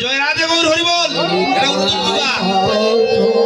জয় রাধে গৌর হরিবল এটা উত্তম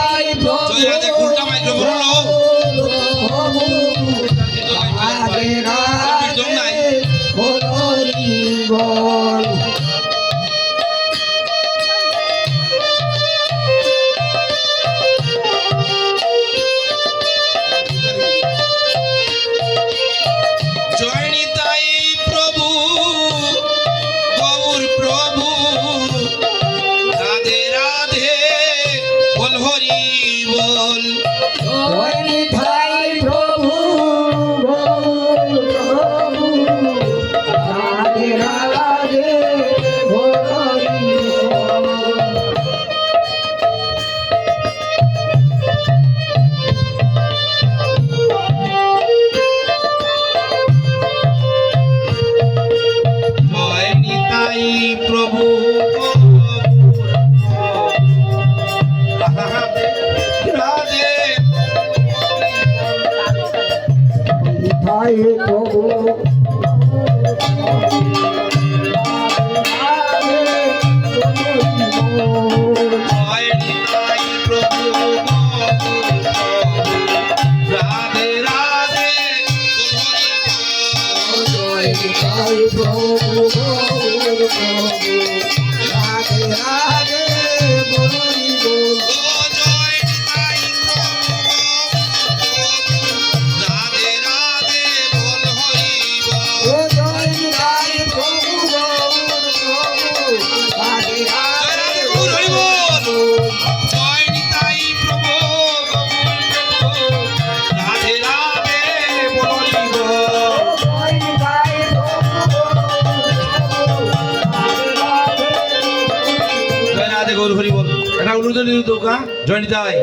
আমাদের হাতে উল্টা মাইক্রোফোন হলো নাই। প্রভু প্রভু নাই তবু Hare Hare হরি বল এটা অনুদান দুর্গা জয়নিতায়